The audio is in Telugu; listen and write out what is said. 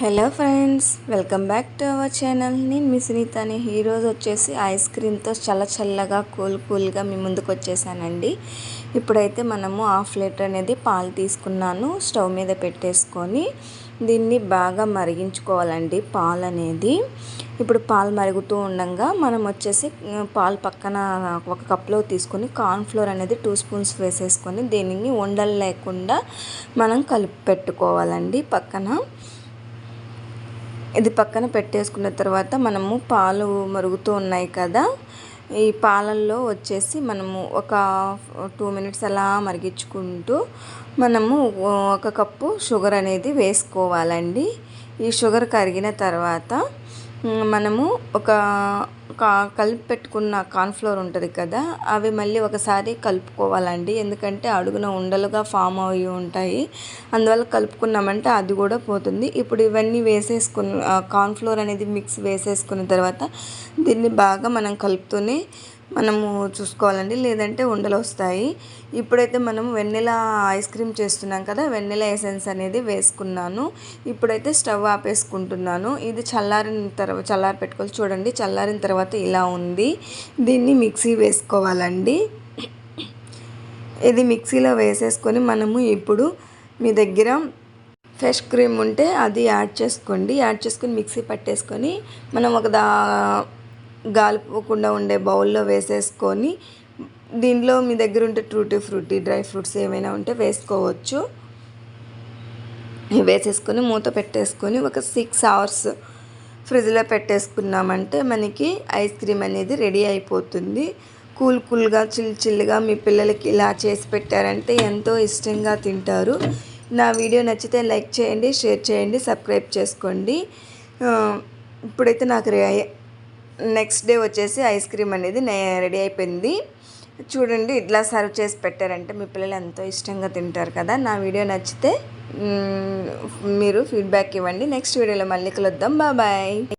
Hello friends welcome back to our channel. నేను మీ సునీతని. ఈరోజు వచ్చేసి ఐస్ క్రీమ్తో చల్ల చల్లగా కూల్ కూల్గా మీ ముందుకు వచ్చేసానండి. ఇప్పుడైతే మనము హాఫ్ లీటర్ అనేది పాలు తీసుకున్నాను స్టవ్ మీద పెట్టేసుకొని దీన్ని బాగా మరిగించుకోవాలండి పాలు అనేది. ఇప్పుడు పాలు మరుగుతూ ఉండగా మనం వచ్చేసి పాలు పక్కన ఒక కప్లో తీసుకొని కార్న్ఫ్లోర్ అనేది టూ స్పూన్స్ వేసేసుకొని దీనిని ఉండలు లేకుండా మనం కలిపి పెట్టుకోవాలండి పక్కన. ఇది పక్కన పెట్టేసుకున్న తర్వాత మనము పాలు మరుగుతూ ఉన్నాయి కదా ఈ పాలల్లో వచ్చేసి మనము ఒక టూ మినిట్స్ అలా మరిగించుకుంటూ మనము ఒక కప్పు షుగర్ అనేది వేసుకోవాలండి. ఈ షుగర్ కరిగిన తర్వాత మనము ఒక కలిపి పెట్టుకున్న కార్న్ఫ్లోర్ ఉంటుంది కదా అవి మళ్ళీ ఒకసారి కలుపుకోవాలండి. ఎందుకంటే అడుగున ఉండలుగా ఫామ్ అయ్యి ఉంటాయి. అందువల్ల కలుపుకున్నామంటే అది కూడా పోతుంది. ఇప్పుడు ఇవన్నీ వేసేసుకుని కార్న్ఫ్లోర్ అనేది మిక్స్ వేసేసుకున్న తర్వాత దీన్ని బాగా మనం కలుపుతూనే మనము చూసుకోవాలండి. లేదంటే ఉండలు వస్తాయి. ఇప్పుడైతే మనం వెన్నెల ఐస్ క్రీమ్ చేస్తున్నాం కదా వెన్నెల ఎసెన్స్ అనేది వేసుకున్నాను. ఇప్పుడైతే స్టవ్ ఆపేసుకుంటున్నాను. ఇది చల్లారిన తర్వాత చల్లారి పెట్టుకోవాలి. చూడండి చల్లారిన తర్వాత ఇలా ఉంది. దీన్ని మిక్సీ వేసుకోవాలండి. ఇది మిక్సీలో వేసేసుకొని మనము ఇప్పుడు మీ దగ్గర ఫ్రెష్ క్రీమ్ ఉంటే అది యాడ్ చేసుకోండి. యాడ్ చేసుకొని మిక్సీ పట్టేసుకొని మనం ఒక దా గాలిపోకుండా ఉండే బౌల్లో వేసేసుకొని దీనిలో మీ దగ్గర ఉంటే ట్రూటీ ఫ్రూటీ డ్రై ఫ్రూట్స్ ఏమైనా ఉంటే వేసుకోవచ్చు. వేసేసుకొని మూత పెట్టేసుకొని ఒక సిక్స్ అవర్స్ ఫ్రిడ్జ్లో పెట్టేసుకున్నామంటే మనకి ఐస్ క్రీమ్ అనేది రెడీ అయిపోతుంది. కూల్ కూల్గా చిల్ చిల్గా మీ పిల్లలకి ఇలా చేసి పెట్టారంటే ఎంతో ఇష్టంగా తింటారు. నా వీడియో నచ్చితే లైక్ చేయండి షేర్ చేయండి సబ్స్క్రైబ్ చేసుకోండి. ఇప్పుడైతే నాకు నెక్స్ట్ డే వచ్చేసి ఐస్ క్రీమ్ అనేది రెడీ అయిపోయింది. చూడండి ఇట్లా సర్వ్ చేసి పెట్టారంటే మీ పిల్లలు ఎంతో ఇష్టంగా తింటారు కదా. నా వీడియో నచ్చితే మీరు ఫీడ్బ్యాక్ ఇవ్వండి. నెక్స్ట్ వీడియోలో మళ్ళీ కలుద్దాం. బాయ్.